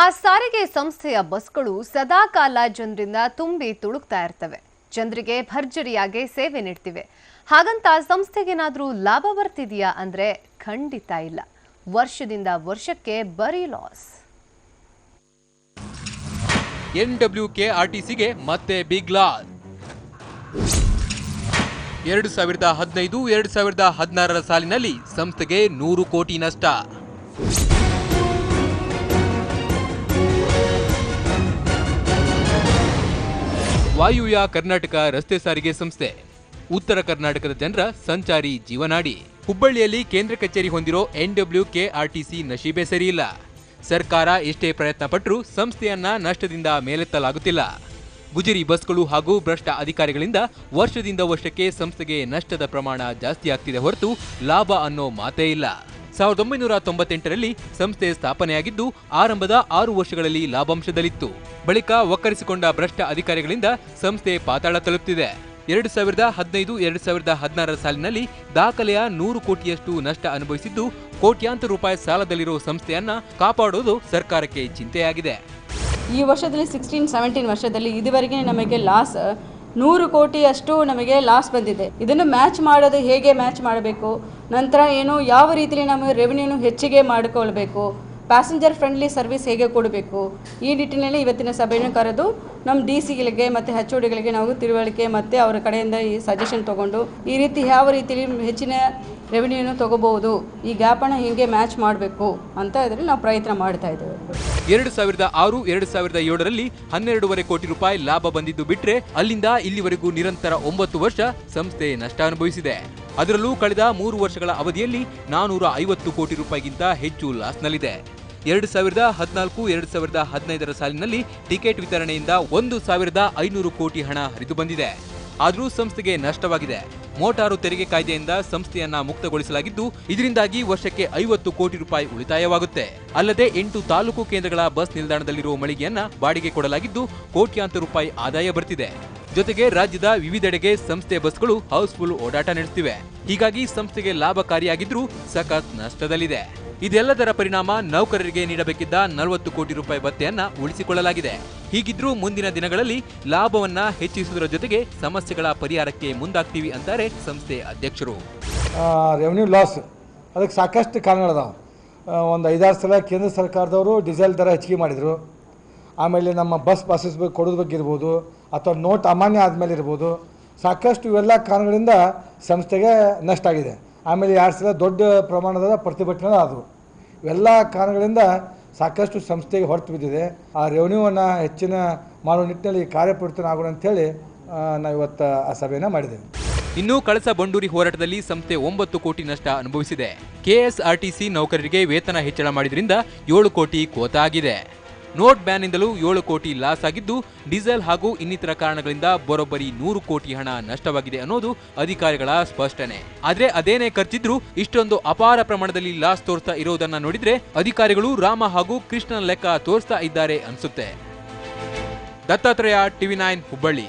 ಆ ಸಾರಿಗೆ ಸಂಸ್ಥೆಯ ಬಸ್ಗಳು ಸದಾಕಾಲ ಜನರಿಂದ ತುಂಬಿ ತುಳುಕ್ತಾ ಇರ್ತವೆ. ಜನರಿಗೆ ಭರ್ಜರಿಯಾಗಿ ಸೇವೆ ನೀಡ್ತಿವೆ. ಹಾಗಂತ ಸಂಸ್ಥೆಗೇನಾದರೂ ಲಾಭ ಬರ್ತಿದೆಯಾ ಅಂದ್ರೆ ಖಂಡಿತ ಇಲ್ಲ. ವರ್ಷದಿಂದ ವರ್ಷಕ್ಕೆ ಬರೀ ಲಾಸ್ ಎನ್ ಡಬ್ಲ್ಯೂ ಕೆ ಆರ್ಟಿಸಿಗೆ ಮತ್ತೆ ಬಿಗ್ ಲಾಸ್ ಎರಡು ಸಾವಿರದ ಹದಿನೈದು, ಎರಡು ಸಾವಿರದ ಹದಿನಾರರ ಸಾಲಿನಲ್ಲಿ ಸಂಸ್ಥೆಗೆ ನೂರು ಕೋಟಿ ನಷ್ಟ. ವಾಯುವ್ಯ ಕರ್ನಾಟಕ ರಸ್ತೆ ಸಾರಿಗೆ ಸಂಸ್ಥೆ. ಉತ್ತರ ಕರ್ನಾಟಕದ ಜನರ ಸಂಚಾರಿ ಜೀವನಾಡಿ. ಹುಬ್ಬಳ್ಳಿಯಲ್ಲಿ ಕೇಂದ್ರ ಕಚೇರಿ ಹೊಂದಿರೋ ಎನ್ಡಬ್ಲ್ಯೂ ಕೆಆರ್ಟಿಸಿ ನಶೀಬೆ ಸರಿಯಿಲ್ಲ. ಸರ್ಕಾರ ಎಷ್ಟೇ ಪ್ರಯತ್ನ ಪಟ್ಟರೂ ಸಂಸ್ಥೆಯನ್ನ ನಷ್ಟದಿಂದ ಮೇಲೆತ್ತಲಾಗುತ್ತಿಲ್ಲ. ಗುಜರಿ ಬಸ್ಗಳು ಹಾಗೂ ಭ್ರಷ್ಟ ಅಧಿಕಾರಿಗಳಿಂದ ವರ್ಷದಿಂದ ವರ್ಷಕ್ಕೆ ಸಂಸ್ಥೆಗೆ ನಷ್ಟದ ಪ್ರಮಾಣ ಜಾಸ್ತಿ ಆಗ್ತಿದೆ ಹೊರತು ಲಾಭ ಅನ್ನೋ ಮಾತೇ ಇಲ್ಲ. ಸಾವಿರದ ಒಂಬೈನೂರ ತೊಂಬತ್ತೆಂಟರಲ್ಲಿ ಸಂಸ್ಥೆ ಸ್ಥಾಪನೆಯಾಗಿದ್ದು, ಆರಂಭದ ಆರು ವರ್ಷಗಳಲ್ಲಿ ಲಾಭಾಂಶದಲ್ಲಿತ್ತು. ಬಳಿಕ ಒಕ್ಕರಿಸಿಕೊಂಡ ಭ್ರಷ್ಟ ಅಧಿಕಾರಿಗಳಿಂದ ಸಂಸ್ಥೆ ಪಾತಾಳ ತಲುಪುತ್ತಿದೆ ಎರಡು ಸಾವಿರದ ಹದಿನೈದು, ಎರಡು ಸಾವಿರದ ಹದಿನಾರರ ಸಾಲಿನಲ್ಲಿ ದಾಖಲೆಯ ನೂರು ಕೋಟಿಯಷ್ಟು ನಷ್ಟ ಅನುಭವಿಸಿದ್ದು, ಕೋಟ್ಯಾಂತರ ರೂಪಾಯಿ ಸಾಲದಲ್ಲಿರೋ ಸಂಸ್ಥೆಯನ್ನ ಕಾಪಾಡೋದು ಸರ್ಕಾರಕ್ಕೆ ಚಿಂತೆಯಾಗಿದೆ. ಈ ವರ್ಷದಲ್ಲಿ ಸಿಕ್ಸ್ಟೀನ್ ಸೆವೆಂಟೀನ್ ವರ್ಷದಲ್ಲಿ ಇದುವರೆಗೆ ನಮಗೆ ಲಾಸ್ ನೂರು ಕೋಟಿಯಷ್ಟು ನಮಗೆ ಲಾಸ್ ಬಂದಿದೆ. ಇದನ್ನು ಮ್ಯಾಚ್ ಮಾಡೋದು ಹೇಗೆ ಮ್ಯಾಚ್ ಮಾಡಬೇಕು? ನಂತರ ಏನು, ಯಾವ ರೀತಿಯಲ್ಲಿ ನಮಗೆ ರೆವಿನ್ಯೂನು ಹೆಚ್ಚಿಗೆ ಮಾಡಿಕೊಳ್ಬೇಕು? ಪ್ಯಾಸೆಂಜರ್ ಫ್ರೆಂಡ್ಲಿ ಸರ್ವಿಸ್ ಹೇಗೆ ಕೊಡಬೇಕು? ಈ ನಿಟ್ಟಿನಲ್ಲಿ ಇವತ್ತಿನ ಸಭೆಯನ್ನು ಕರೆದು ನಮ್ಮ ಡಿ ಸಿಗಳಿಗೆ ಮತ್ತು ಹೆಚ್ ಡಿಗಳಿಗೆ ನಾವು ತಿಳುವಳಿಕೆ ಮತ್ತು ಅವರ ಕಡೆಯಿಂದ ಈ ಸಜೆಷನ್ ತೊಗೊಂಡು ಈ ರೀತಿ ಯಾವ ರೀತಿಯಲ್ಲಿ ಹೆಚ್ಚಿನ ರೆವಿನ್ಯೂನು ತೊಗೋಬೋದು ಈ ಗ್ಯಾಪನ್ನು ಹೇಗೆ ಮ್ಯಾಚ್ ಮಾಡಬೇಕು ಅಂತ ಇದರಲ್ಲಿ ನಾವು ಪ್ರಯತ್ನ ಮಾಡ್ತಾ ಇದ್ದೇವೆ. ಎರಡು ಸಾವಿರದ ಆರು, ಎರಡು ಸಾವಿರದ ಏಳರಲ್ಲಿ ಹನ್ನೆರಡೂವರೆ ಕೋಟಿ ರೂಪಾಯಿ ಲಾಭ ಬಂದಿದ್ದು ಬಿಟ್ರೆ ಅಲ್ಲಿಂದ ಇಲ್ಲಿವರೆಗೂ ನಿರಂತರ ಒಂಬತ್ತು ವರ್ಷ ಸಂಸ್ಥೆ ನಷ್ಟ ಅನುಭವಿಸಿದೆ. ಅದರಲ್ಲೂ ಕಳೆದ ಮೂರು ವರ್ಷಗಳ ಅವಧಿಯಲ್ಲಿ ನಾನೂರ ಐವತ್ತು ಕೋಟಿ ರೂಪಾಯಿಗಿಂತ ಹೆಚ್ಚು ಲಾಸ್ನಲ್ಲಿದೆ ಎರಡು ಸಾವಿರದ ಹದಿನಾಲ್ಕು, ಎರಡು ಸಾವಿರದ ಹದಿನೈದರ ಸಾಲಿನಲ್ಲಿ ಟಿಕೆಟ್ ವಿತರಣೆಯಿಂದ ಒಂದು ಸಾವಿರದ ಐನೂರು ಕೋಟಿ ಹಣ ಹರಿದು ಬಂದಿದೆ. ಆದರೂ ಸಂಸ್ಥೆಗೆ ನಷ್ಟವಾಗಿದೆ. ಮೋಟಾರು ತೆರಿಗೆ ಕಾಯ್ದೆಯಿಂದ ಸಂಸ್ಥೆಯನ್ನ ಮುಕ್ತಗೊಳಿಸಲಾಗಿದ್ದು, ಇದರಿಂದಾಗಿ ವರ್ಷಕ್ಕೆ ಐವತ್ತು ಕೋಟಿ ರೂಪಾಯಿ ಉಳಿತಾಯವಾಗುತ್ತೆ. ಅಲ್ಲದೆ ಎಂಟು ತಾಲೂಕು ಕೇಂದ್ರಗಳ ಬಸ್ ನಿಲ್ದಾಣದಲ್ಲಿರುವ ಮಳಿಗೆಯನ್ನ ಬಾಡಿಗೆ ಕೊಡಲಾಗಿದ್ದು, ಕೋಟ್ಯಾಂತರ ರೂಪಾಯಿ ಆದಾಯ ಬರ್ತಿದೆ. ಜೊತೆಗೆ ರಾಜ್ಯದ ವಿವಿಧೆಡೆಗೆ ಸಂಸ್ಥೆ ಬಸ್ಗಳು ಹೌಸ್ಫುಲ್ ಓಡಾಟ ನಡೆಸುತ್ತಿವೆ ಹೀಗಾಗಿ ಸಂಸ್ಥೆಗೆ ಲಾಭಕಾರಿಯಾಗಿದ್ರೂ ಸಖತ್ ನಷ್ಟದಲ್ಲಿದೆ. ಇದೆಲ್ಲದರ ಪರಿಣಾಮ ನೌಕರರಿಗೆ ನೀಡಬೇಕಿದ್ದ ನಲವತ್ತು ಕೋಟಿ ರೂಪಾಯಿ ಭತ್ಯೆಯನ್ನ ಉಳಿಸಿಕೊಳ್ಳಲಾಗಿದೆ. ಹೀಗಿದ್ರೂ ಮುಂದಿನ ದಿನಗಳಲ್ಲಿ ಲಾಭವನ್ನ ಹೆಚ್ಚಿಸುವುದರ ಜೊತೆಗೆ ಸಮಸ್ಯೆಗಳ ಪರಿಹಾರಕ್ಕೆ ಮುಂದಾಗ್ತೀವಿ ಅಂತಾರೆ ಸಂಸ್ಥೆ ಅಧ್ಯಕ್ಷರು. ರೆವೆನ್ಯೂ ಲಾಸ್ ಅದಕ್ಕೆ ಸಾಕಷ್ಟು ಕಾರಣಗಳದಾವೆ ಒಂದು ಐದಾರು ಸಲ ಕೇಂದ್ರ ಸರ್ಕಾರದವರು ಡೀಸೆಲ್ ದರ ಹೆಚ್ಚಿಗೆ ಮಾಡಿದರು. ಆಮೇಲೆ ನಮ್ಮ ಬಸ್ ಪಾಸಸ್ ಬಗ್ಗೆ ಕೊಡೋದ್ರ ಬಗ್ಗೆ ಇರ್ಬೋದು, ಅಥವಾ ನೋಟ್ ಅಮಾನ್ಯ ಆದಮೇಲೆ ಇರ್ಬೋದು. ಸಾಕಷ್ಟು ಇವೆಲ್ಲ ಕಾರಣಗಳಿಂದ ಸಂಸ್ಥೆಗೆ ನಷ್ಟ ಆಗಿದೆ. ಆಮೇಲೆ ಎರಡು ಸಲ ದೊಡ್ಡ ಪ್ರಮಾಣದ ಪ್ರತಿಭಟನೆ ಆದವು ಇವೆಲ್ಲ ಕಾರಣಗಳಿಂದ ಸಾಕಷ್ಟು ಸಂಸ್ಥೆಗೆ ಹೊರತು ಬಿದ್ದಿದೆ. ಆ ರೆವೆನ್ಯೂವನ್ನು ಹೆಚ್ಚಿನ ಮಾಡುವ ನಿಟ್ಟಿನಲ್ಲಿ ಕಾರ್ಯಪ್ರವೃತ್ತನ ಆಗೋಣ ಅಂಥೇಳಿ ನಾವು ಇವತ್ತು ಆ ಸಭೆಯನ್ನು ಮಾಡಿದ್ದೇವೆ. ಇನ್ನು ಕಳಸ ಬಂಡೂರಿ ಹೋರಾಟದಲ್ಲಿ ಸಂಸ್ಥೆ ಒಂಬತ್ತು ಕೋಟಿ ನಷ್ಟ ಅನುಭವಿಸಿದೆ. ಕೆಎಸ್ಆರ್ಟಿಸಿ ನೌಕರರಿಗೆ ವೇತನ ಹೆಚ್ಚಳ ಮಾಡಿದ್ರಿಂದ ಏಳು ಕೋಟಿ ಕೋತ ಆಗಿದೆ ನೋಟ್ ಬ್ಯಾನ್ನಿಂದಲೂ ಏಳು ಕೋಟಿ ಲಾಸ್ ಆಗಿದ್ದು, ಡೀಸೆಲ್ ಹಾಗೂ ಇನ್ನಿತರ ಕಾರಣಗಳಿಂದ ಬರೋಬ್ಬರಿ ನೂರು ಕೋಟಿ ಹಣ ನಷ್ಟವಾಗಿದೆ ಅನ್ನೋದು ಅಧಿಕಾರಿಗಳ ಸ್ಪಷ್ಟನೆ. ಆದ್ರೆ ಅದೇನೇ ಖರ್ಚಿದ್ರು ಇಷ್ಟೊಂದು ಅಪಾರ ಪ್ರಮಾಣದಲ್ಲಿ ಲಾಸ್ ತೋರಿಸ್ತಾ ಇರೋದನ್ನ ನೋಡಿದ್ರೆ ಅಧಿಕಾರಿಗಳು ರಾಮ ಹಾಗೂ ಕೃಷ್ಣನ ಲೆಕ್ಕ ತೋರಿಸ್ತಾ ಇದ್ದಾರೆ ಅನ್ಸುತ್ತೆ. Dattatreya TV nine Hubballi.